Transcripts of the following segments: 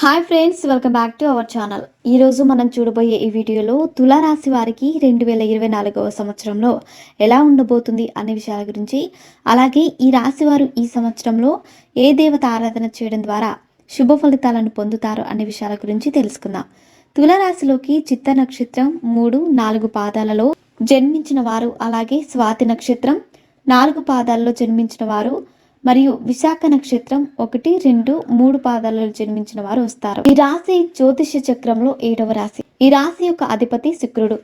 Hi friends welcome back to our channel ఈరోజు మనం చూడబోయే ఈ వీడియోలో తులారాశి వారికి రెండు వేల ఇరవై నాలుగవ సంవత్సరంలో ఎలా ఉండబోతుంది అనే విషయాల గురించి అలాగే ఈ రాశి వారు ఈ సంవత్సరంలో ఏ దేవత ఆరాధన చేయడం ద్వారా శుభ ఫలితాలను పొందుతారు అనే విషయాల గురించి తెలుసుకుందాం. తులరాశిలోకి చిత్త నక్షత్రం మూడు నాలుగు పాదాలలో జన్మించిన వారు అలాగే స్వాతి నక్షత్రం నాలుగు పాదాల్లో జన్మించిన వారు మరియు విశాఖ నక్షత్రం ఒకటి రెండు మూడు పాదాలలో జన్మించిన వారు వస్తారు. ఈ రాశి జ్యోతిష చక్రంలో ఏడవ రాశి. ఈ రాశి యొక్క అధిపతి శుక్రుడు.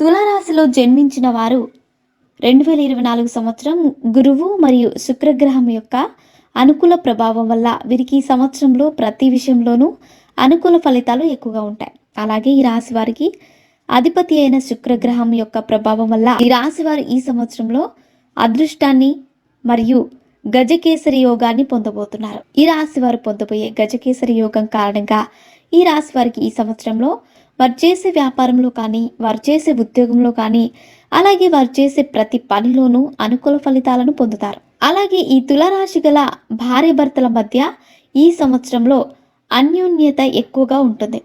తులారాశిలో జన్మించిన వారు రెండు వేల ఇరవై నాలుగు సంవత్సరం గురువు మరియు శుక్రగ్రహం యొక్క అనుకూల ప్రభావం వల్ల వీరికి ఈ సంవత్సరంలో ప్రతి విషయంలోనూ అనుకూల ఫలితాలు ఎక్కువగా ఉంటాయి. అలాగే ఈ రాశి వారికి అధిపతి అయిన శుక్రగ్రహం యొక్క ప్రభావం వల్ల ఈ రాశి వారు ఈ సంవత్సరంలో అదృష్టాన్ని మరియు గజకేసరి యోగాన్ని పొందబోతున్నారు. ఈ రాశి వారు పొందబోయే గజకేసరి యోగం కారణంగా ఈ రాశి వారికి ఈ సంవత్సరంలో వారు చేసే వ్యాపారంలో కానీ వారు చేసే ఉద్యోగంలో కానీ అలాగే వారు చేసే ప్రతి పనిలోనూ అనుకూల ఫలితాలను పొందుతారు. అలాగే ఈ తులరాశి గల భార్య భర్తల మధ్య ఈ సంవత్సరంలో అన్యోన్యత ఎక్కువగా ఉంటుంది.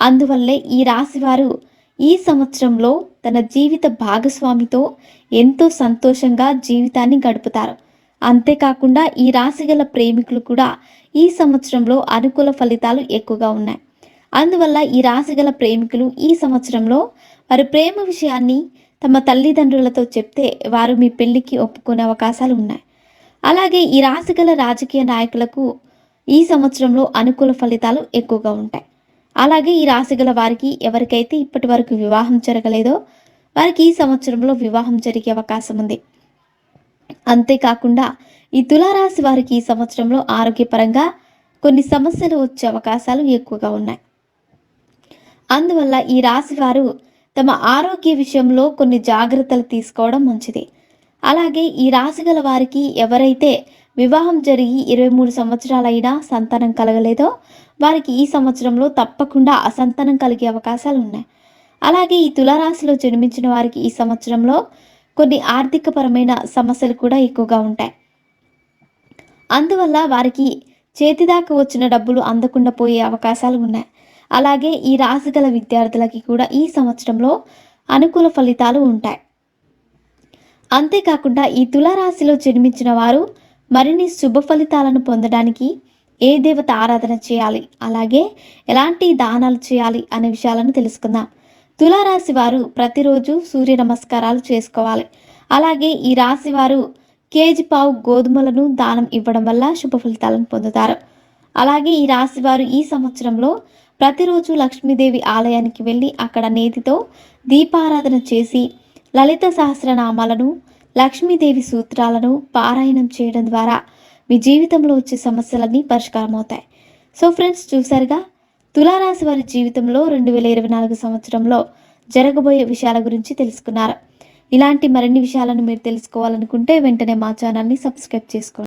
అందువల్లే ఈ రాశి వారు ఈ సంవత్సరంలో తన జీవిత భాగస్వామితో ఎంతో సంతోషంగా జీవితాన్ని గడుపుతారు. అంతేకాకుండా ఈ రాశి గల ప్రేమికులు కూడా ఈ సంవత్సరంలో అనుకూల ఫలితాలు ఎక్కువగా ఉన్నాయి. అందువల్ల ఈ రాశి గల ప్రేమికులు ఈ సంవత్సరంలో వారి ప్రేమ విషయాన్ని తమ తల్లిదండ్రులతో చెప్తే వారు మీ పెళ్ళికి ఒప్పుకునే అవకాశాలు ఉన్నాయి. అలాగే ఈ రాశి గల రాజకీయ నాయకులకు ఈ సంవత్సరంలో అనుకూల ఫలితాలు ఎక్కువగా ఉంటాయి. అలాగే ఈ రాశి గల వారికి ఎవరికైతే ఇప్పటి వరకు వివాహం జరగలేదో వారికి ఈ సంవత్సరంలో వివాహం జరిగే అవకాశం ఉంది. అంతేకాకుండా ఈ తులారాశి వారికి ఈ సంవత్సరంలో ఆరోగ్యపరంగా కొన్ని సమస్యలు వచ్చే అవకాశాలు ఎక్కువగా ఉన్నాయి. అందువల్ల ఈ రాశి వారు తమ ఆరోగ్య విషయంలో కొన్ని జాగ్రత్తలు తీసుకోవడం మంచిది. అలాగే ఈ రాశి గల వారికి ఎవరైతే వివాహం జరిగి ఇరవై మూడు సంవత్సరాలైనా సంతానం కలగలేదో వారికి ఈ సంవత్సరంలో తప్పకుండా అసంతానం కలిగే అవకాశాలు ఉన్నాయి. అలాగే ఈ తులారాశిలో జన్మించిన వారికి ఈ సంవత్సరంలో కొన్ని ఆర్థికపరమైన సమస్యలు కూడా ఎక్కువగా ఉంటాయి. అందువల్ల వారికి చేతిదాకా వచ్చిన డబ్బులు అందకుండా పోయే అవకాశాలు ఉన్నాయి. అలాగే ఈ రాశి గల విద్యార్థులకి కూడా ఈ సంవత్సరంలో అనుకూల ఫలితాలు ఉంటాయి. అంతేకాకుండా ఈ తులారాశిలో జన్మించిన వారు మరిన్ని శుభ ఫలితాలను పొందడానికి ఏ దేవత ఆరాధన చేయాలి? అలాగే ఎలాంటి దానాలు చేయాలి? అనే విషయాలను తెలుసుకుందాం. తులారాశి వారు ప్రతిరోజు సూర్య నమస్కారాలు చేసుకోవాలి. అలాగే ఈ రాశి వారు కేజీ పావు గోధుమలను దానం ఇవ్వడం వల్ల శుభ ఫలితాలను పొందుతారు. అలాగే ఈ రాశి వారు ఈ సంవత్సరంలో ప్రతిరోజు లక్ష్మీదేవి ఆలయానికి వెళ్ళి అక్కడ నేతితో దీపారాధన చేసి లలిత సహస్రనామాలను లక్ష్మీదేవి సూత్రాలను పారాయణం చేయడం ద్వారా మీ జీవితంలో వచ్చే సమస్యలన్నీ పరిష్కారం అవుతాయి సో ఫ్రెండ్స్ చూసారుగా తులారాశి వారి జీవితంలో రెండు వేల ఇరవై నాలుగు సంవత్సరంలో జరగబోయే విషయాల గురించి తెలుసుకున్నారు. ఇలాంటి మరిన్ని విషయాలను మీరు తెలుసుకోవాలనుకుంటే వెంటనే మా ఛానల్ని సబ్స్క్రైబ్ చేసుకోండి.